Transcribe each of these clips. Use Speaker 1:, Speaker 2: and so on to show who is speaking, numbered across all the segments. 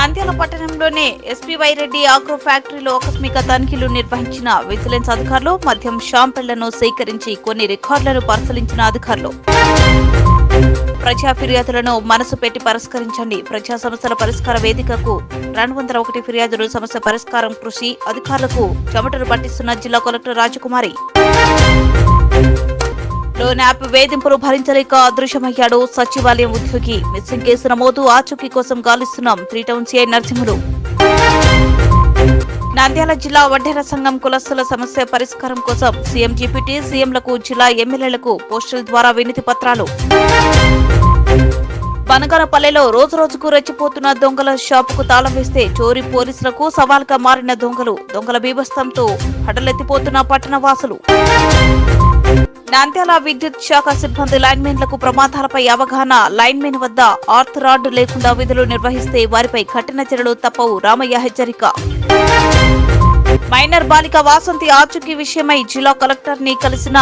Speaker 1: నంద్యాల పట్టణంలోనే SPY Reddy agro ఫ్యాక్టరీలో ఆకస్మిక తనిఖీలు నిర్వహించిన విజిలెన్స్ అధికారులు మద్యం షాంపెళ్ళను సేకరించి కొన్ని రికార్డులను పరిశీలించిన అధికారులు. ప్రజా ఫిర్యాదులను మనసు పెట్టి పరిష్కరించండి. ప్రజా సమస్యల పరిష్కార వేదికకు రెండు వందల ఒకటి ఫిర్యాదులు సమస్య పరిష్కారం కృషి అధికారులకు చెమటలు పట్టిస్తున్న జిల్లా కలెక్టర్ రాజకుమారి. లోన్ యాప్ వేధింపులు భరించలేక అదృశ్యమయ్యాడు సచివాలయం ఉద్యోగి మిస్సింగ్ కేసు నమోదు ఆచూకీ కోసం గాలిస్తున్నాం three town CI Narasimhulu Nandyal జిల్లా వడ్డేర సంఘం కులస్తుల సమస్య పరిష్కారం కోసం సీఎం జీపీటీ సీఎంలకు జిల్లా ఎమ్మెల్యేలకు పోస్టల్ ద్వారా వినతి పత్రాలు బనగానపల్లెలో రోజు రోజుకు రెచ్చిపోతున్న దొంగల షాపుకు తాళం వేస్తే చోరీ పోలీసులకు సవాల్గా మారిన దొంగలు దొంగల బీభత్సంతో హడలెత్తిపోతున్న పట్టణ వాసులు నంద్యాల విద్యుత్ శాఖ సిబ్బంది లైన్మెన్లకు ప్రమాదాలపై అవగాహన. లైన్మెన్ వద్ద ఆర్త్ రాడ్ లేకుండా విధులు నిర్వహిస్తే వారిపై కఠిన చర్యలు తప్పవు రామయ్య హెచ్చరిక. మైనర్ బాలిక వాసంతి ఆచూకీ విషయమై జిల్లా కలెక్టర్ని కలిసిన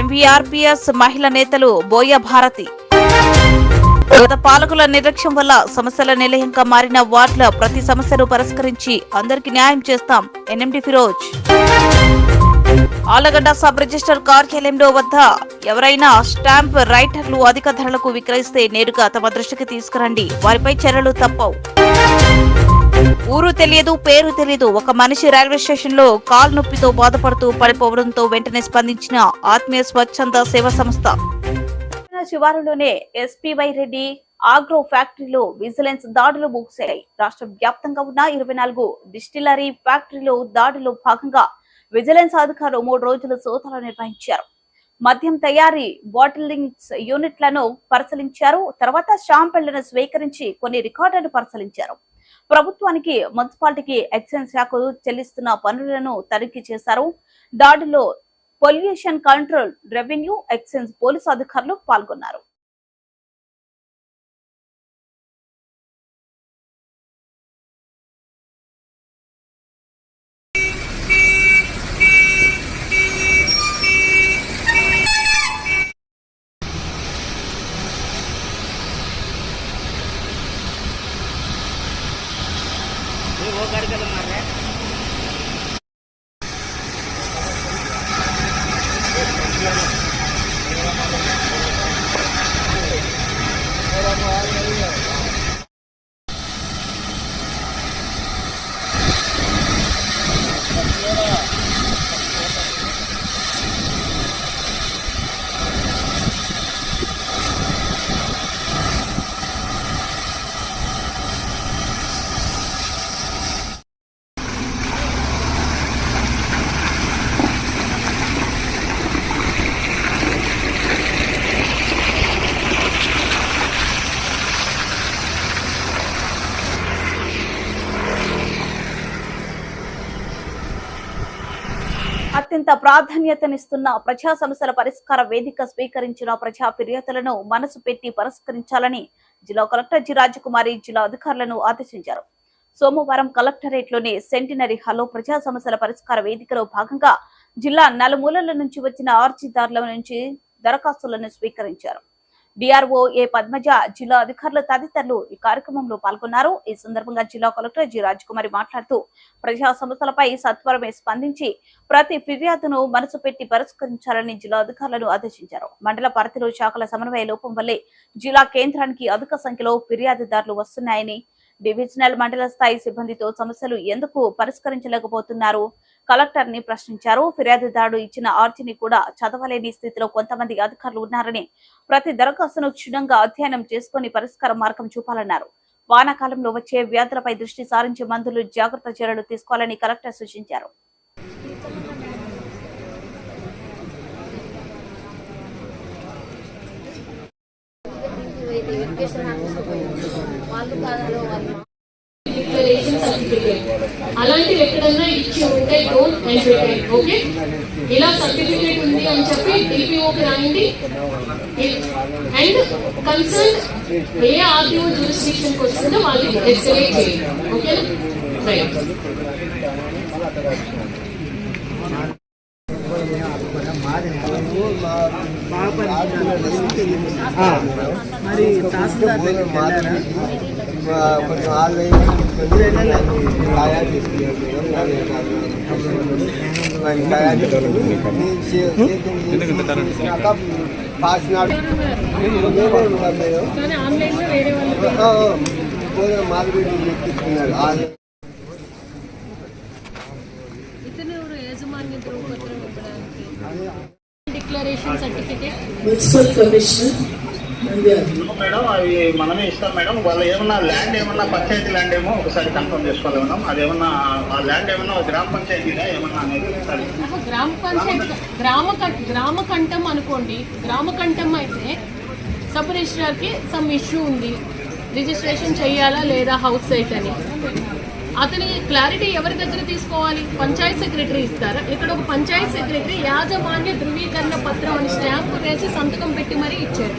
Speaker 1: ఎంవీఆర్పీఎస్ మహిళా నేతలు బోయ భారతి. గత పాలకుల నిర్లక్ష్యం వల్ల సమస్యల నిలయంగా మారిన వార్డుల ప్రతి సమస్యను పరిష్కరించి అందరికీ న్యాయం చేస్తాం NMD Firoz. Allagadda sub register కార్యాలయంలో వద్ద ఎవరైనా స్టాంప్ రైటర్లు అధిక ధరలకు విక్రయిస్తే నేరుగా తమ దృష్టికి తీసుకురండి. వారిపై చర్యలు తప్పవు. ఊరు తెలియదు పేరు తెలియదు. ఒక మనిషి రైల్వే స్టేషన్లో కాల్ నొప్పితో బాధపడుతూ పడిపోవడంతో వెంటనే స్పందించిన ఆత్మీయ స్వచ్ఛంద సేవా సంస్థ. శివారులోనే ఎస్పీవై రెడ్డి ఆగ్రో ఫ్యాక్టరీలో విజిలెన్స్ దాడులు ముగిశాయి. రాష్ట్ర వ్యాప్తంగా ఉన్న ఇరవై నాలుగు డిస్టిలరీ ఫ్యాక్టరీలో దాడిలో భాగంగా విజిలెన్స్ అధికారులు మూడు రోజులు సోదాలు నిర్వహించారు. మద్యం తయారీ బాటిలింగ్ యూనిట్లను పరిశీలించారు. తర్వాత షాంపిళ్ళను స్వీకరించి కొన్ని రికార్డులను పరిశీలించారు. ప్రభుత్వానికి మున్సిపాలిటీకి ఎక్సైజ్ శాఖలు చెల్లిస్తున్న పనులను తనిఖీ చేశారు. దాడిలో pollution control revenue excise police అధికారులు పాల్గొన్నారు. అత్యంత ప్రాధాన్యతనిస్తున్న ప్రజా సమస్యల పరిష్కార వేదిక స్వీకరించిన ప్రజా ఫిర్యాదులను మనసు పెట్టి పరిష్కరించాలని జిల్లా కలెక్టర్ జి. రాజకుమారి జిల్లా అధికారులను ఆదేశించారు. సోమవారం కలెక్టరేట్లోని సెంటినరీ హాల్లో ప్రజా సమస్యల పరిష్కార వేదికలో భాగంగా జిల్లా నలుమూలల నుంచి వచ్చిన ఆర్జీదారుల నుంచి దరఖాస్తులను స్వీకరించారు. డిఆర్ఓ ఏ పద్మజ జిల్లా అధికారులు తదితరులు ఈ కార్యక్రమంలో పాల్గొన్నారు. ఈ సందర్భంగా జిల్లా కలెక్టర్ జి రాజకుమారి మాట్లాడుతూ ప్రజా సమస్యలపై సత్వరమే స్పందించి ప్రతి ఫిర్యాదును మనసు పెట్టి పరిష్కరించాలని జిల్లా అధికారులను ఆదేశించారు. మండల పరిధిలో శాఖల సమన్వయ లోపం వల్లే జిల్లా కేంద్రానికి అధిక సంఖ్యలో ఫిర్యాదుదారులు వస్తున్నాయని డివిజనల్ మండల స్థాయి సిబ్బందితో సమస్యలు ఎందుకు పరిష్కరించలేకపోతున్నారు? కలెక్టర్ని ప్రశ్నించారు. ఫిర్యాదుదారుడు ఇచ్చిన ఆర్జీని కూడా చదవలేని స్థితిలో కొంతమంది అధికారులు ఉన్నారని ప్రతి దరఖాస్తును క్షుణ్ణంగా అధ్యయనం చేసుకుని పరిష్కార మార్గం చూపాలన్నారు. వానాకాలంలో వచ్చే వ్యాధులపై దృష్టి సారించి మందులు జాగ్రత్త చర్యలు తీసుకోవాలని కలెక్టర్ సూచించారు.
Speaker 2: వాళ్ళు కాదాలో వాళ్ళు
Speaker 3: డిక్లరేషన్ సర్టిఫికేట్ అలాంటివి ఎక్కడన్నా ఇచ్చి ఉంటే డోంట్ హెసిటేట్ ఓకే ఇలా సర్టిఫికేట్ ఉంది అని చెప్పి డిపిఓకి రాయండి. అండ్ కన్సర్న్ ఏ ఆర్టీఓ జ్యూరిస్డిక్షన్ వస్తుందో వాళ్ళకి ఎస్కలేట్ చేయండి ఓకే రైట్
Speaker 4: మరి తహసీల్దార్ దగ్గరికి వెళ్ళారా?
Speaker 5: కొంచెం ఆన్లైన్ తయారు చేసుకున్నాక పాసినాడు
Speaker 3: కానీ ఆన్లైన్లో వేరే వాళ్ళు
Speaker 5: మార్కెట్ ఎక్కిస్తున్నారు ఆన్లైన్
Speaker 3: ఇతను ఎవరు యాజమాన్య ధృవపత్రం ఇవ్వడానికి declaration certificate
Speaker 6: municipal commissioner Nandyal
Speaker 7: madam అవి మనమే ఇస్తాం మేడం. వాళ్ళు ఏమన్నా ల్యాండ్ ఏమన్నా పంచాయతీ ల్యాండ్ ఏమో ఒకసారి కన్ఫర్మ్ చేసుకోవాలి మేడం. అది ఏమన్నా ఆ ల్యాండ్ ఏమన్నా గ్రామ పంచాయతీగా ఏమన్నా అనేది
Speaker 3: గ్రామ పంచాయత్ గ్రామ గ్రామ కంఠం అనుకోండి. గ్రామ కంఠం అయితే సబ్ రిజిస్ట్రార్కి సమ్ ఇష్యూ ఉంది. రిజిస్ట్రేషన్ చేయాలా లేదా హౌస్ సైట్ అని. అతని క్లారిటీ ఎవరి దగ్గర తీసుకోవాలి? పంచాయత్ సెక్రటరీ ఇస్తారా? ఇక్కడ ఒక పంచాయత్ సెక్రటరీ యాజమాన్య ధృవీకరణ పత్రం అని స్టాంప్ వేసి సంతకం పెట్టి మరీ ఇచ్చారు.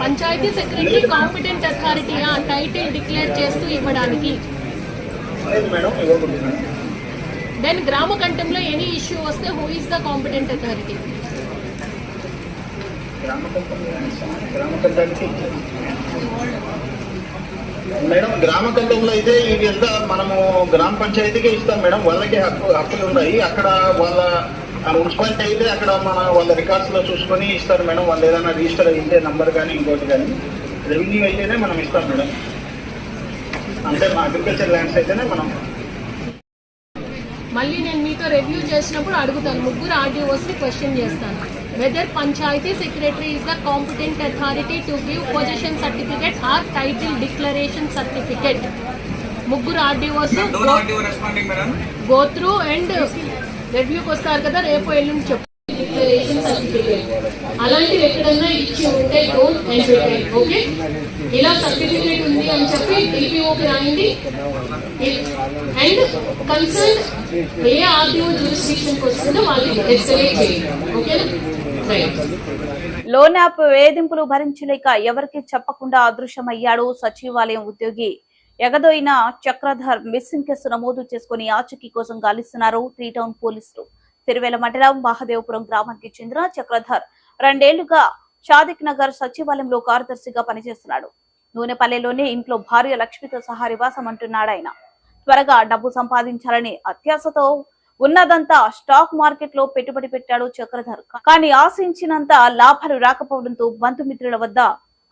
Speaker 3: పంచాయతీ సెక్రటరీ కాంపిటెంట్ అథారిటీ ఆ టైటిల్ డిక్లేర్ చేస్తూ ఇవ్వడానికి?
Speaker 7: మేడం
Speaker 3: దెన్ గ్రామ కంఠంలో ఎనీ ఇష్యూ వస్తే who is the competent authority
Speaker 7: madam గ్రామ కంఠంలో అయితే ఇది ఎంత మనము గ్రామ పంచాయతీకే ఇస్తాం మేడం వాళ్ళకి హక్కు హక్కులు ఉన్నాయి అక్కడ వాళ్ళ ఆ మున్సిపాలిటీ అయితే అక్కడ మన వాళ్ళ రికార్డ్స్లో చూసుకొని ఇస్తారు మేడం. వాళ్ళు ఏదైనా రిజిస్టర్ అయితే నంబర్ కానీ ఇంకోటి కానీ. రెవెన్యూ అయితేనే మనం ఇస్తాం మేడం. అంటే మా అగ్రికల్చర్ ల్యాండ్స్ అయితేనే మనం.
Speaker 3: మళ్ళీ నేను మీతో రివ్యూ చేసినప్పుడు అడుగుతాను. ముగ్గురు ఆర్డీఓస్ని క్వశ్చన్ చేస్తాను. Whether panchayat secretary is the competent authority to give position certificate or title declaration certificate ముగ్గురు ఆర్డీఓస్ గో త్రూ అండ్ రివ్యూకి వస్తారు కదా రేపు ఎల్లుండి చెప్పు. అలాంటివి ఎక్కడన్నా ఇచ్చి ఉంటే డోంట్ ఎంటర్టైన్ ఓకే ఇలా సర్టిఫికేట్ ఉంది అని చెప్పి టీపీఓకి రాయండి. అండ్ కన్సర్న్ ఏ ఆర్టీఓ జ్యూరిస్డిక్షన్కి వస్తుందో వాళ్ళకి ఎస్కలేట్ చేయండి ఓకేనా రైట్
Speaker 1: లోన్ యాప్ వేధింపులు భరించలేక ఎవరికి చెప్పకుండా అదృశ్యమయ్యాడు సచివాలయం ఉద్యోగి. ఎగదోయిన చక్రధర్ మిస్సింగ్ కేసు నమోదు చేసుకుని ఆచూకీ కోసం గాలిస్తున్నారు త్రీ టౌన్ పోలీసులు. తిరువేల మండలం మహదేవపురం గ్రామానికి చెందిన చక్రధర్ రెండేళ్ళుగా షాదిక్ నగర్ సచివాలయంలో కార్యదర్శిగా పనిచేస్తున్నాడు. నూనెపల్లెలోనే ఇంట్లో భార్య లక్ష్మితో సహా నివాసం అంటున్నాడు ఆయన. త్వరగా డబ్బు సంపాదించాలని అత్యాశతో ఉన్నదంతా స్టాక్ మార్కెట్లో పెట్టుబడి పెట్టాడు చక్రధర్. కానీ ఆశించినంత లాభాలు రాకపోవడంతో బంధుమిత్రుల వద్ద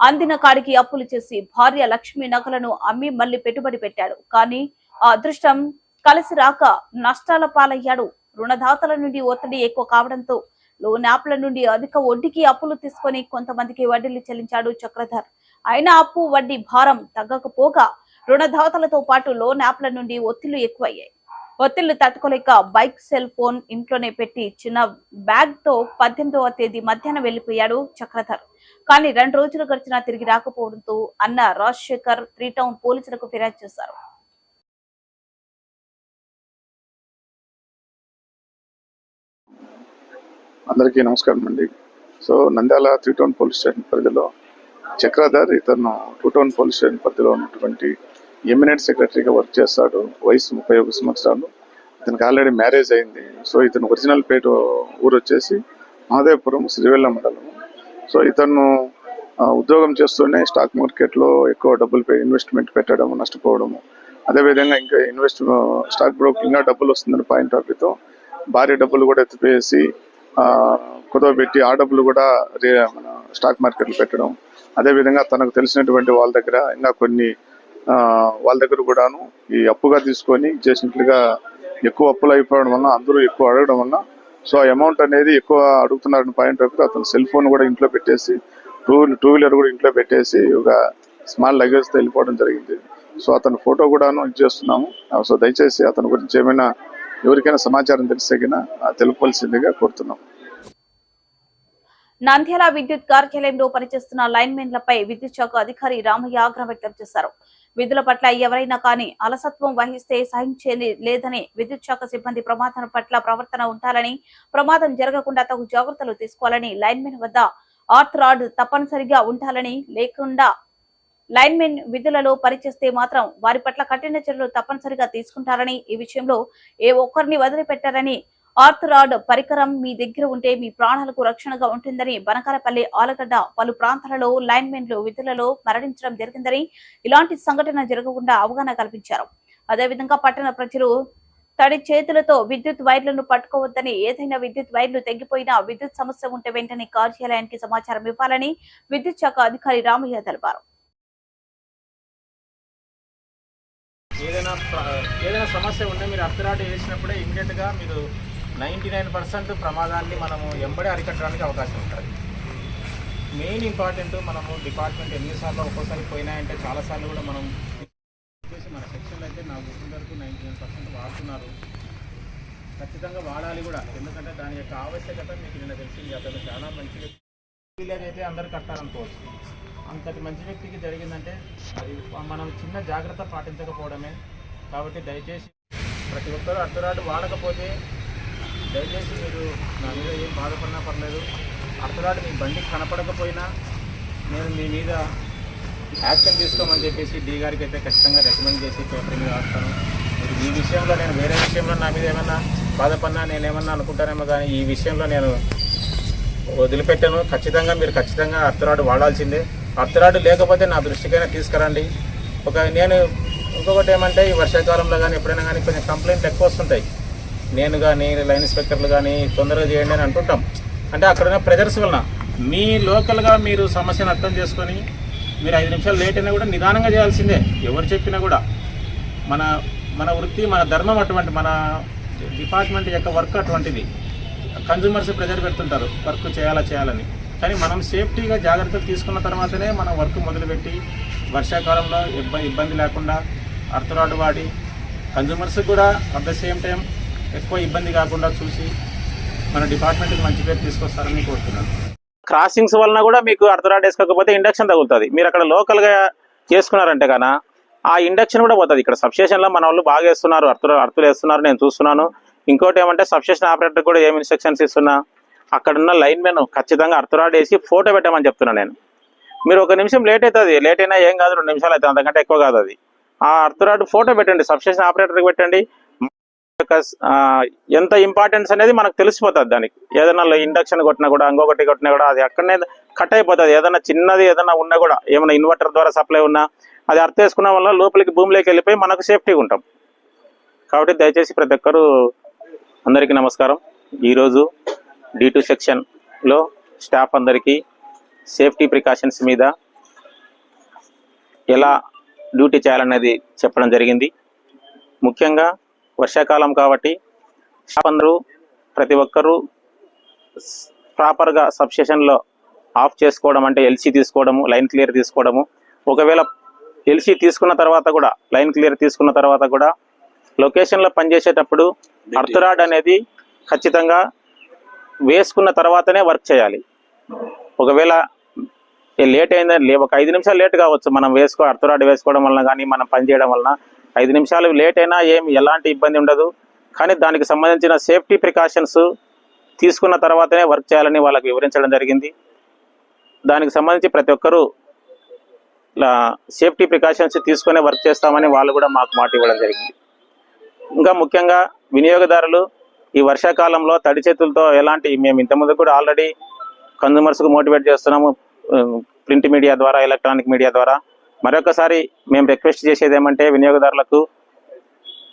Speaker 1: అందిన కాడికి అప్పులు చేసి భార్య లక్ష్మి నగలను అమ్మి మళ్ళీ పెట్టుబడి పెట్టాడు. కానీ ఆ అదృష్టం కలిసి రాక నష్టాల పాలయ్యాడు. రుణదాతల నుండి ఒత్తిడి ఎక్కువ కావడంతో లోన్ యాప్ల నుండి అధిక వడ్డీకి అప్పులు తీసుకొని కొంతమందికి వడ్డీలు చెల్లించాడు చక్రధర్. అయినా అప్పు వడ్డీ భారం తగ్గకపోగా రుణదాతలతో పాటు లోన్ యాప్ల నుండి ఒత్తిళ్ళు ఎక్కువయ్యాయి. ఒత్తిళ్ళు తట్టుకోలేక బైక్ సెల్ ఫోన్ ఇంట్లోనే పెట్టి చిన్న బ్యాగ్తో పద్దెనిమిదవ తేదీ మధ్యాహ్నం వెళ్ళిపోయాడు చక్రధర్. కానీ రెండు రోజులు గడిచినా తిరిగి రాకపోవడంతో అన్న రాజశేఖర్ త్రీ టౌన్ పోలీసులకు ఫిర్యాదు చేశారు.
Speaker 8: అందరికీ నమస్కారం అండి. So Nandyal three town police station పరిధిలో చక్రధర్ ఇతను టూ టౌన్ పోలీస్ స్టేషన్ పరిధిలో ఉన్నటువంటి ఎమినెంట్ సెక్రటరీగా వర్క్ చేస్తాడు వయసు ముప్పై ఒక సంవత్సరాలు. ఇతనికి ఆల్రెడీ మ్యారేజ్ అయింది. సో ఇతను ఒరిజినల్ పేట ఊరు వచ్చేసి మహదేవపురం శ్రీవెల్ల మండలం. సో ఇతను ఉద్యోగం చేస్తూనే స్టాక్ మార్కెట్లో ఎక్కువ డబ్బులు ఇన్వెస్ట్మెంట్ పెట్టడం నష్టపోవడము. అదేవిధంగా ఇంకా ఇన్వెస్ట్ స్టాక్ బ్రోకింగ్గా డబ్బులు వస్తుందని పాయింట్ ఆఫ్ వ్యూతో భారీ డబ్బులు కూడా ఎత్తిపేసి కుదవబెట్టి ఆ డబ్బులు కూడా రే- మన స్టాక్ మార్కెట్లో పెట్టడం. అదేవిధంగా తనకు తెలిసినటువంటి వాళ్ళ దగ్గర ఇంకా కొన్ని వాళ్ళ దగ్గర కూడాను ఈ అప్పుగా తీసుకొని చేసినట్లుగా ఎక్కువ అప్పులు అయిపోవడం వల్ల అందరూ ఎక్కువ అడగడం వల్ల సో అమౌంట్ అనేది ఎక్కువ అడుగుతున్నారని పాయింట్ ఆఫ్ అతను సెల్ ఫోన్ కూడా ఇంట్లో పెట్టేసి టూ టూ వీలర్ కూడా ఇంట్లో పెట్టేసి ఒక స్మాల్ లగేజ్తో వెళ్ళిపోవడం జరిగింది. సో అతని ఫోటో కూడాను ఇచ్చేస్తున్నాము సో దయచేసి అతని గురించి ఏమైనా ఎవరికైనా సమాచారం తెలిసేగినా తెలుపవలసిందిగా కోరుతున్నాం
Speaker 1: నంద్యాల విద్యుత్ కార్యాలయంలో పనిచేస్తున్న లైన్మెన్లపై విద్యుత్ శాఖ అధికారి రామయ్య ఆగ్రహం వ్యక్తం చేశారు. విధుల పట్ల ఎవరైనా కానీ అలసత్వం వహిస్తే సహించేది లేదని విద్యుత్ శాఖ సిబ్బంది ప్రమాదం పట్ల ప్రవర్తన ఉండాలని ప్రమాదం జరగకుండా తగు జాగ్రత్తలు తీసుకోవాలని లైన్మెన్ వద్ద ఆర్త్ రాడ్ తప్పనిసరిగా ఉండాలని లేకుండా లైన్మెన్ విధులలో పనిచేస్తే మాత్రం వారి పట్ల కఠిన చర్యలు తప్పనిసరిగా తీసుకుంటారని ఈ విషయంలో ఏ ఒక్కరిని వదిలిపెట్టారని ఆర్థరాడ్ పరికరం మీ దగ్గర ఉంటే మీ ప్రాణాలకు రక్షణగా ఉంటుందని బనకాలపల్లి ఆలగడ్డ పలు ప్రాంతాలలో లైన్మెన్లు విధులలో మరణించడం జరిగిందని ఇలాంటి సంఘటన జరగకుండా అవగాహన కల్పించారు. అదేవిధంగా పట్టణ ప్రజలు తడి చేతులతో విద్యుత్ వైర్లను పట్టుకోవద్దని ఏదైనా విద్యుత్ వైర్లు తెగిపోయినా విద్యుత్ సమస్య ఉంటే వెంటనే కార్యాలయానికి సమాచారం ఇవ్వాలని విద్యుత్ శాఖ అధికారి రామయ్య తెలిపారు.
Speaker 9: ఏదైనా ఏదైనా సమస్య ఉంటే మీరు అర్థరాటు వేసినప్పుడే ఇమీడియట్గా మీరు నైంటీ నైన్ పర్సెంట్ ప్రమాదాన్ని మనము ఎంబడే అరికట్టడానికి అవకాశం ఉంటుంది. మెయిన్ ఇంపార్టెంట్ మనము డిపార్ట్మెంట్ ఎన్నిసార్లు ఒక్కోసారి పోయినాయంటే చాలాసార్లు కూడా మనం చేసి మన సెక్షన్లో అయితే నాకు గుర్తున్న వరకు నైంటీ నైన్ పర్సెంట్ వాడుతున్నారు. ఖచ్చితంగా వాడాలి కూడా. ఎందుకంటే దాని యొక్క ఆవశ్యకత మీకు నిన్న తెలిసింది అతను చాలా మంచి వ్యక్తి విలేజ్ అయితే అందరు కట్టాలనుకోవచ్చు అంతటి మంచి వ్యక్తికి జరిగిందంటే అది మనం చిన్న జాగ్రత్త పాటించకపోవడమే. కాబట్టి దయచేసి ప్రతి ఒక్కరూ అర్ధరాడు వాడకపోతే దయచేసి మీరు నా మీద ఏం బాధపడినా పర్లేదు. అర్థరాడు మీ బండి కనపడకపోయినా నేను మీ మీద యాక్షన్ తీసుకోమని చెప్పేసి డీ గారికి అయితే ఖచ్చితంగా రికమెండ్ చేసి పేపర్ మీద రాస్తాను. మీరు ఈ విషయంలో నేను వేరే విషయంలో నా మీద ఏమన్నా బాధపడినా నేనేమన్నా అనుకుంటానేమో కానీ ఈ విషయంలో నేను వదిలిపెట్టాను. ఖచ్చితంగా మీరు ఖచ్చితంగా అర్ధరాడు వాడాల్సిందే. అర్ధరాడు లేకపోతే నా దృష్టికైనా తీసుకురండి. ఒక నేను ఇంకొకటి ఏమంటే ఈ వర్షాకాలంలో కానీ ఎప్పుడైనా కానీ కొంచెం కంప్లైంట్లు ఎక్కువ వస్తుంటాయి. నేను కానీ లైన్ ఇన్స్పెక్టర్లు కానీ తొందరగా చేయండి అని అంటుంటాం. అంటే అక్కడున్న ప్రెజర్స్ వలన మీ లోకల్గా మీరు సమస్యను అర్థం చేసుకొని మీరు ఐదు నిమిషాలు లేట్ అయినా కూడా నిదానంగా చేయాల్సిందే. ఎవరు చెప్పినా కూడా మన మన వృత్తి మన ధర్మం అటువంటి మన డిపార్ట్మెంట్ యొక్క వర్క్ అటువంటిది. కన్జ్యూమర్స్ ప్రెజర్ పెడుతుంటారు. వర్క్ చేయాలా చేయాలని. కానీ మనం సేఫ్టీగా జాగ్రత్తలు తీసుకున్న తర్వాతనే మనం వర్క్ మొదలుపెట్టి వర్షాకాలంలో ఇబ్బంది ఇబ్బంది లేకుండా అర్థరాడు వాడి కన్జ్యూమర్స్ కూడా అట్ ద సేమ్ టైం ఎక్కువ ఇబ్బంది కాకుండా చూసి మన డిపార్ట్మెంట్కి మంచి పేరు తీసుకొస్తారని కోరుతున్నాను. క్రాసింగ్స్ వలన కూడా మీకు అర్థరాడు వేసుకోకపోతే ఇండక్షన్ తగులుతుంది. మీరు అక్కడ లోకల్గా చేసుకున్నారంటే కన్నా ఆ ఇండక్షన్ కూడా పోతుంది. ఇక్కడ సబ్స్టేషన్లో మన వాళ్ళు బాగా వేస్తున్నారు అర్థులు అర్థులు వేస్తున్నారు నేను చూస్తున్నాను. ఇంకోటి ఏమంటే సబ్స్టేషన్ ఆపరేటర్ కూడా ఏమి ఇన్స్ట్రక్షన్స్ ఇస్తున్నా అక్కడున్న లైన్ మెన్ ఖచ్చితంగా అర్థరాడ్ వేసి ఫోటో పెట్టమని చెప్తున్నాను నేను. మీరు ఒక నిమిషం లేట్ అవుతుంది. లేట్ అయినా ఏం కాదు రెండు నిమిషాలు అవుతుంది. అంతకంటే ఎక్కువ కాదు అది. ఆ అర్థరాడ్ ఫోటో పెట్టండి. సబ్స్టేషన్ ఆపరేటర్కి పెట్టండి. యొక్క, ఎంత ఇంపార్టెన్స్ అనేది మనకు తెలిసిపోతుంది దానికి. ఏదైనా ఇండక్షన్ కొట్టినా కూడా ఇంకొకటి కొట్టినా కూడా అది అక్కడనే కట్ అయిపోతుంది. ఏదైనా చిన్నది ఏదైనా ఉన్నా కూడా ఏమైనా ఇన్వర్టర్ ద్వారా సప్లై ఉన్నా అది అర్థం వేసుకున్న వల్ల లోపలికి భూమిలోకి వెళ్ళిపోయి మనకు సేఫ్టీగా ఉంటాం. కాబట్టి దయచేసి ప్రతి ఒక్కరూ అందరికీ నమస్కారం. ఈరోజు డి టూ సెక్షన్లో స్టాఫ్ అందరికీ సేఫ్టీ ప్రికాషన్స్ మీద ఎలా డ్యూటీ చేయాలనేది చెప్పడం జరిగింది. ముఖ్యంగా వర్షాకాలం కాబట్టి షాప్ అందరూ ప్రతి ఒక్కరూ ప్రాపర్గా సబ్స్టేషన్లో ఆఫ్ చేసుకోవడం అంటే ఎల్సీ తీసుకోవడము లైన్ క్లియర్ తీసుకోవడము. ఒకవేళ ఎల్సీ తీసుకున్న తర్వాత కూడా లైన్ క్లియర్ తీసుకున్న తర్వాత కూడా లొకేషన్లో పనిచేసేటప్పుడు అర్థరాడ్ అనేది ఖచ్చితంగా వేసుకున్న తర్వాతనే వర్క్ చేయాలి. ఒకవేళ లేట్ అయిందని ఒక ఐదు నిమిషాలు లేట్ కావచ్చు మనం వేసుకో అర్థరాడ్ వేసుకోవడం వలన కానీ మనం పని చేయడం వలన. ఐదు నిమిషాలు లేట్ అయినా ఏమి ఎలాంటి ఇబ్బంది ఉండదు. కానీ దానికి సంబంధించిన సేఫ్టీ ప్రికాషన్స్ తీసుకున్న తర్వాతనే వర్క్ చేయాలని వాళ్ళకి వివరించడం జరిగింది. దానికి సంబంధించి ప్రతి ఒక్కరూ సేఫ్టీ ప్రికాషన్స్ తీసుకునే వర్క్ చేస్తామని వాళ్ళు కూడా మాకు మాట ఇవ్వడం జరిగింది. ఇంకా ముఖ్యంగా వినియోగదారులు ఈ వర్షాకాలంలో తడి చేతులతో ఎలాంటి మేము ఇంతకుముందు కూడా ఆల్రెడీ కన్జ్యూమర్స్కు మోటివేట్ చేస్తున్నాము ప్రింట్ మీడియా ద్వారా ఎలక్ట్రానిక్ మీడియా ద్వారా. మరొకసారి మేము రిక్వెస్ట్ చేసేది ఏమంటే వినియోగదారులకు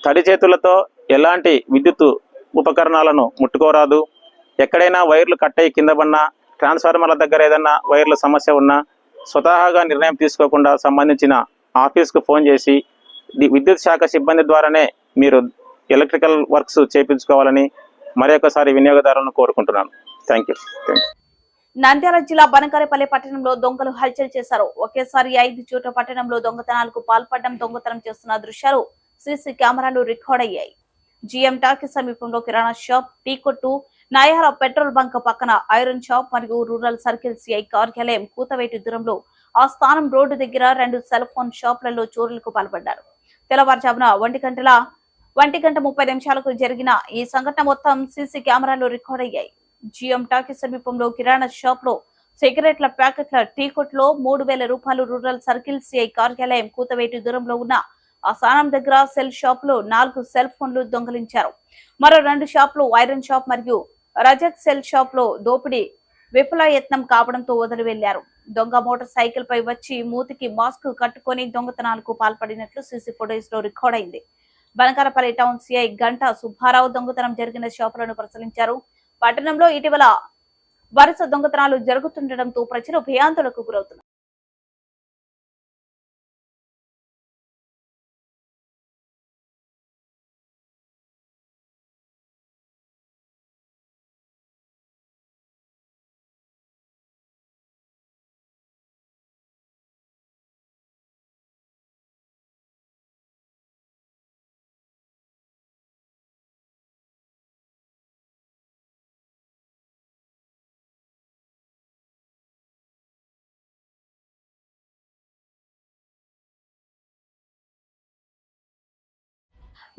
Speaker 9: తడి చేతులతో ఎలాంటి విద్యుత్ ఉపకరణాలను ముట్టుకోరాదు. ఎక్కడైనా వైర్లు కట్ అయ్యి కింద పడినా ట్రాన్స్ఫార్మర్ల దగ్గర ఏదైనా వైర్ల సమస్య ఉన్నా స్వతహాగా నిర్ణయం తీసుకోకుండా సంబంధించిన ఆఫీస్కు ఫోన్ చేసి విద్యుత్ శాఖ సిబ్బంది ద్వారానే మీరు ఎలక్ట్రికల్ వర్క్స్ చేయించుకోవాలని మరొకసారి వినియోగదారులను కోరుకుంటున్నాను. Thank you thank you
Speaker 1: Nandyal జిల్లా బనకారేపల్లి పట్టణంలో దొంగలు హల్చల్ చేశారు. ఒకేసారి ఐదు చోట్ల పట్టణంలో దొంగతనాలకు పాల్పడడం దొంగతనం చేస్తున్న దృశ్యాలు సీసీ కెమెరాలు రికార్డ్ అయ్యాయి. జిఎం టాకీ సమీపంలో కిరాణా షాప్ టీ కొట్టు నాయార పెట్రోల్ బంక్ పక్కన ఐరన్ షాప్ మరియు రూరల్ సర్కిల్ సిఐ కార్యాలయం కూతవేటి దూరంలో ఆ స్థానం రోడ్డు దగ్గర రెండు సెల్ ఫోన్ షాపులలో చోరులకు పాల్పడ్డారు. తెల్లవారుజామున ఒంటి గంటల ఒంటి గంట ముప్పై నిమిషాలకు జరిగిన ఈ సంఘటన మొత్తం సీసీ కెమెరాలు రికార్డ్ అయ్యాయి. జిఎం టాకీ సమీపంలో కిరాణా షాప్లో సిగరెట్ల ప్యాకెట్ల టీ కొట్లో మూడు వేల రూపాయలు రూరల్ సర్కిల్ సిఐ కార్యాలయం కూతవేటి దూరంలో ఉన్న ఆ స్థానం దగ్గర సెల్ షాప్లో నాలుగు సెల్ ఫోన్లు దొంగలించారు. మరో రెండు షాపులు ఐరన్ షాప్ మరియు రజక్ సెల్ షాప్లో దోపిడీ విఫలయత్నం కావడంతో వదిలి వెళ్ళారు దొంగ మోటార్ సైకిల్ పై వచ్చి మూతికి మాస్క్ కట్టుకొని దొంగతనాలకు పాల్పడినట్లు సీసీ ఫుటేజ్లో రికార్డ్ అయింది బనకారపల్లి టౌన్ సిఐ గంట సుబ్బారావు దొంగతనం జరిగిన షాపులను పరిశీలించారు. పట్టణంలో ఇటీవల వరుస దొంగతనాలు జరుగుతుండటంతో ప్రజలు భయాందోళనకు గురవుతున్నారు.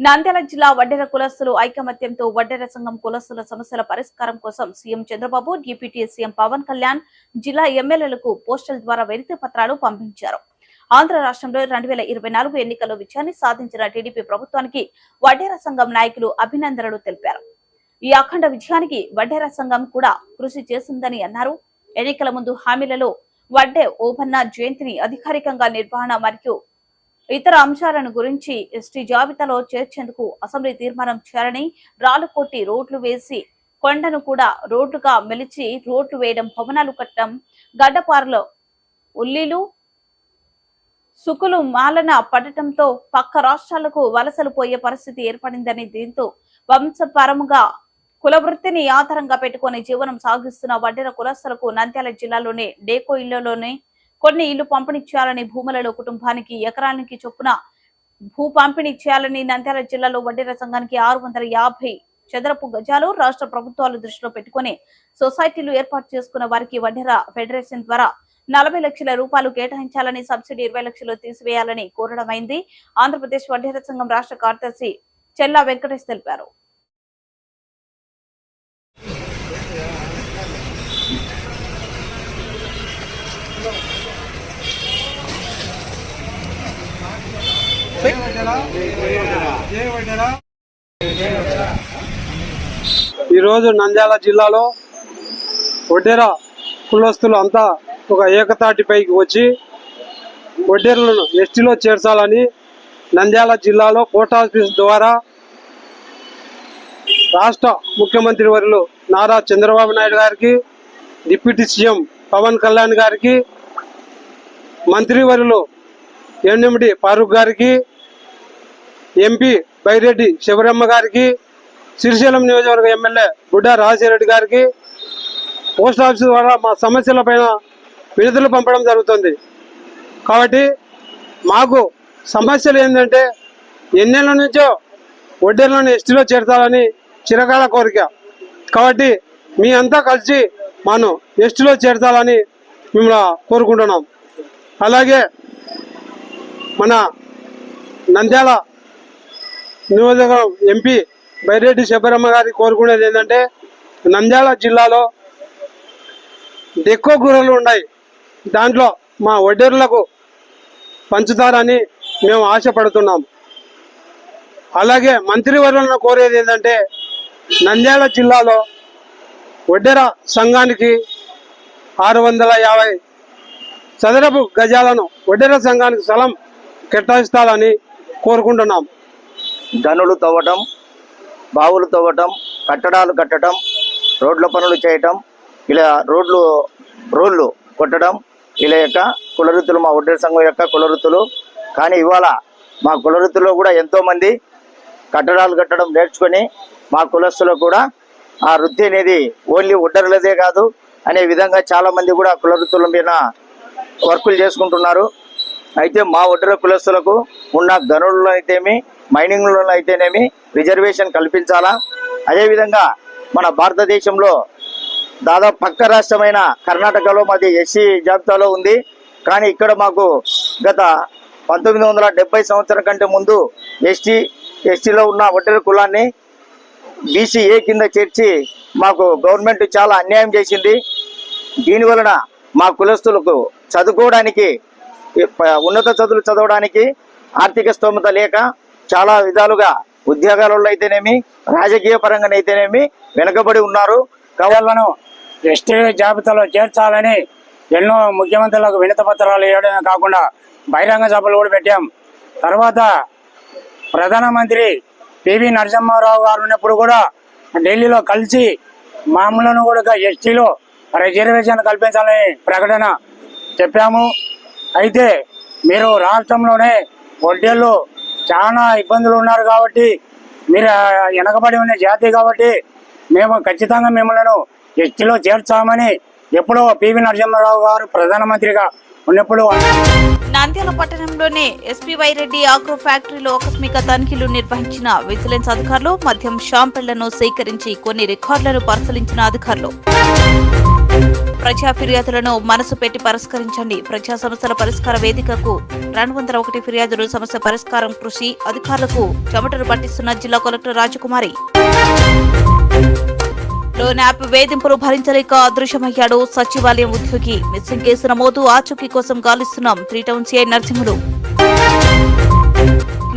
Speaker 1: నంద్యాల జిల్లా వడ్డెర కులస్తులు ఐకమత్యంతో వడ్డెర సంఘం కులస్తుల సమస్యల పరిష్కారం కోసం CM Chandrababu deputy CM Pawan Kalyan జిల్లా ఎమ్మెల్యేలకు పోస్టల్ ద్వారా వినతి పత్రాలు పంపించారు. ఆంధ్ర రాష్ట్రంలో రెండు వేల ఇరవై నాలుగు ఎన్నికల్లో విజయాన్ని సాధించిన టీడీపీ ప్రభుత్వానికి వడ్డేర సంఘం నాయకులు అభినందనలు తెలిపారు. ఈ అఖండ విజయానికి వడ్డేర సంఘం కూడా కృషి చేసిందని అన్నారు. ఎన్నికల ముందు హామీలలో వడ్డే ఓబన్న జయంతిని అధికారికంగా నిర్వహణ మరియు ఇతర అంశాలను గురించి ఎస్టీ జాబితాలో చేర్చేందుకు అసెంబ్లీ తీర్మానం చేయాలని రాళ్ళు కొట్టి రోడ్లు వేసి కొండను కూడా రోడ్డుగా మెలిచి రోడ్లు వేయడం భవనాలు కట్టడం గడ్డపారలో ఉల్లీలు సుకులు మాలన పడటంతో పక్క రాష్ట్రాలకు వలసలు పోయే పరిస్థితి ఏర్పడిందని దీంతో వంశపరముగా కుల వృత్తిని ఆధారంగా పెట్టుకొని జీవనం సాగిస్తున్న వడ్డెర కులస్తులకు నంద్యాల జిల్లాలోని డేకో ఇళ్ళలోనే కొన్ని ఇల్లు పంపిణీ చేయాలని భూములలో కుటుంబానికి ఎకరానికి చొప్పున భూ పంపిణీ చేయాలని నంద్యాల జిల్లాలో వడ్డీర సంఘానికి ఆరు వందల యాభై చదరపు గజాలు రాష్ట్ర ప్రభుత్వాలు దృష్టిలో పెట్టుకుని సొసైటీలు ఏర్పాటు చేసుకున్న వారికి వడ్డెర ఫెడరేషన్ ద్వారా నలభై లక్షల రూపాయలు కేటాయించాలని సబ్సిడీ ఇరవై లక్షలు తీసివేయాలని కోరడమైంది. ఆంధ్రప్రదేశ్ వడ్డెర సంఘం రాష్ట్ర కార్యదర్శి చెల్లా వెంకటేష్ తెలిపారు.
Speaker 10: ఈరోజు నంద్యాల జిల్లాలో ఒడ్డెర కులస్తులు అంతా ఒక ఏకతాటిపైకి వచ్చి ఒడ్డెరలను ఎస్టీలో చేర్చాలని నంద్యాల జిల్లాలో పోస్ట్ ఆఫీస్ ద్వారా రాష్ట్ర ముఖ్యమంత్రి వర్యులు నారా చంద్రబాబు నాయుడు గారికి డిప్యూటీ సీఎం పవన్ కళ్యాణ్ గారికి మంత్రివర్యులు ఎంఎండి ఫారూక్ గారికి ఎంపీ బైరెడ్డి శివరమ్మ గారికి శ్రీశైలం నియోజకవర్గ ఎమ్మెల్యే బుడ్డా రాజశేఖరెడ్డి గారికి పోస్ట్ ఆఫీస్ ద్వారా మా సమస్యల పైన విడుదల పంపడం జరుగుతుంది. కాబట్టి మాకు సమస్యలు ఏంటంటే ఎన్నేళ్ళ నుంచో వడ్డీలను ఎస్టీలో చేర్చాలని చిరకాల కోరిక. కాబట్టి మీ అంతా కలిసి మనం ఎస్టీలో చేర్చాలని మిమ్మల్ని కోరుకుంటున్నాం. అలాగే మన నంద్యాల నియోజకవర్గం ఎంపీ బైరెడ్డి శబరమ్మ గారి కోరుకునేది ఏంటంటే నంద్యాల జిల్లాలో ఎక్కువ గుర్రలు ఉన్నాయి. దాంట్లో మా వడ్డేరులకు పంచుతారని మేము ఆశపడుతున్నాం. అలాగే మంత్రివర్యులను కోరేది ఏంటంటే నంద్యాల జిల్లాలో వడ్డెర సంఘానికి ఆరు వందల యాభై చదరపు గజాలను వడ్డెర సంఘానికి స్థలం కేటాయిస్తారని కోరుకుంటున్నాం.
Speaker 11: గనులు తవ్వటం బావులు తవ్వటం కట్టడాలు కట్టడం రోడ్ల పనులు చేయటం ఇలా రోడ్లు రోడ్లు కొట్టడం ఇలా యొక్క కులవృత్తులు మా ఒడ్డేరు సంఘం యొక్క కులవృత్తులు కానీ ఇవాళ మా కులవృత్తుల్లో కూడా ఎంతోమంది కట్టడాలు కట్టడం నేర్చుకొని మా కులస్తులకు కూడా ఆ వృత్తి అనేది ఓన్లీ ఒడ్డర్లదే కాదు అనే విధంగా చాలామంది కూడా కులవృత్తుల మీద వర్కులు చేసుకుంటున్నారు. అయితే మా ఒడ్డర కులస్తులకు ఉన్న గనులలో అయితేమి మైనింగ్లో అయితేనేమి రిజర్వేషన్ కల్పించాలా? అదేవిధంగా మన భారతదేశంలో దాదాపు పక్క రాష్ట్రమైన కర్ణాటకలో మాది ఎస్సీ జాబితాలో ఉంది. కానీ ఇక్కడ మాకు గత పంతొమ్మిది వందల డెబ్బై సంవత్సరం కంటే ముందు ఎస్టీ ఎస్టీలో ఉన్న ఒట్టెల కులాన్ని బీసీఏ కింద చేర్చి మాకు గవర్నమెంట్ చాలా అన్యాయం చేసింది. దీని వలన మా కులస్తులకు చదువుకోవడానికి ఉన్నత చదువులు చదవడానికి ఆర్థిక స్తోమత లేక చాలా విధాలుగా ఉద్యోగాలలో అయితేనేమి రాజకీయ పరంగానైతేనేమి వెనుకబడి ఉన్నారు.
Speaker 12: కవర్లను ఎస్టీ జాబితాలో చేర్చాలని ఎన్నో ముఖ్యమంత్రులకు వినత పత్రాలు ఇవ్వడమే కాకుండా బహిరంగ సభలు కూడా పెట్టాం. తర్వాత ప్రధానమంత్రి పివి నరసింహారావు గారు ఉన్నప్పుడు కూడా ఢిల్లీలో కలిసి మామూలను కూడా ఎస్టీలో రిజర్వేషన్ కల్పించాలని ప్రకటన చెప్పాము. అయితే మీరు రాష్ట్రంలోనే వడ్డీలు చాలా ఇబ్బందులు ఉన్నారు కాబట్టి మీరు వెనకబడి ఉన్న జాతి కాబట్టి మేము ఖచ్చితంగా మిమ్మల్ని ఎస్టీలో చేర్చామని ఎప్పుడో పివి నరసింహారావు గారు ప్రధానమంత్రిగా ఉన్నప్పుడు
Speaker 1: నంద్యాల పట్టణంలోనే ఎస్పీవై వైరెడ్డి ఆగ్రో ఫ్యాక్టరీలో ఆకస్మిక తనిఖీలు నిర్వహించిన విజిలెన్స్ అధికారులు మద్యం షాంపిళ్ళను సేకరించి కొన్ని రికార్డులను పరిశీలించిన అధికారులు. ప్రజా ఫిర్యాదులను మనసు పెట్టి పరిష్కరించండి. ప్రజా సమస్యల పరిష్కార వేదికకు రెండు వందల ఒకటి ఫిర్యాదులు సమస్య పరిష్కారం కృషి అధికారులకు చెమటలు పట్టిస్తున్న జిల్లా కలెక్టర్ రాజకుమారి. లోన్ యాప్ వేధింపులు భరించలేక అదృశ్యమయ్యాడు సచివాలయం ఉద్యోగి. మిస్సింగ్ కేసు నమోదు ఆచూకీ కోసం గాలిస్తున్నాం three town CI Narasimhulu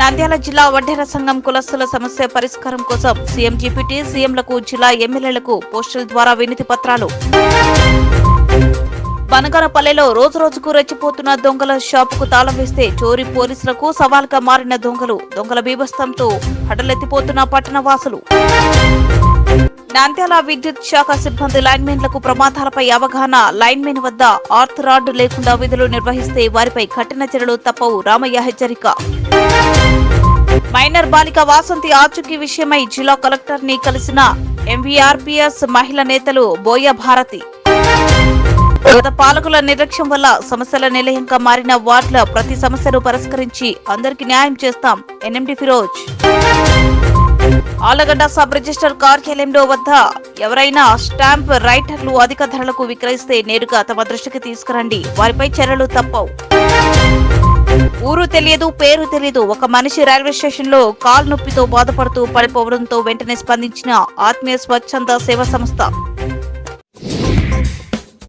Speaker 1: Nandyal జిల్లా వడ్డెర సంఘం కులస్తుల సమస్య పరిష్కారం కోసం సీఎం జీపీటీ సీఎంలకు జిల్లా ఎమ్మెల్యేలకు పోస్టల్ ద్వారా వినతి పత్రాలు. బనగనపల్లెలో రోజు రోజుకు రెచ్చిపోతున్న దొంగల షాపుకు తాళం వేస్తే చోరీ పోలీసులకు సవాల్గా మారిన దొంగలు దొంగల బీభత్సంతో హడలెత్తిపోతున్న పట్టణ వాసులు నంద్యాల విద్యుత్ శాఖ సిబ్బంది లైన్మెన్లకు ప్రమాదాలపై అవగాహన లైన్మెన్ వద్ద ఆర్త్ రాడ్ లేకుండా విధులు నిర్వహిస్తే వారిపై కఠిన చర్యలు తప్పవు రామయ్య హెచ్చరిక. మైనర్ బాలిక వాసంతి ఆచూకీ విషయమై జిల్లా కలెక్టర్ని కలిసిన ఎంవీఆర్పీఎస్ మహిళా నేతలు బోయ భారతి. గత పాలకుల నిర్లక్ష్యం వల్ల సమస్యల నిలయంగా మారిన వార్డుల ప్రతి సమస్యను పరిష్కరించి అందరికీ న్యాయం చేస్తాం NMD Firoz. Allagadda sub register కార్యాలయంలో వద్ద ఎవరైనా స్టాంప్ రైటర్లు అధిక ధరలకు విక్రయిస్తే నేరుగా తమ దృష్టికి తీసుకురండి. వారిపై చర్యలు తప్పవు. ఊరు తెలియదు పేరు తెలియదు. ఒక మనిషి రైల్వే స్టేషన్లో కాల్ నొప్పితో బాధపడుతూ పడిపోవడంతో వెంటనే స్పందించిన ఆత్మీయ స్వచ్ఛంద సేవా సంస్థ.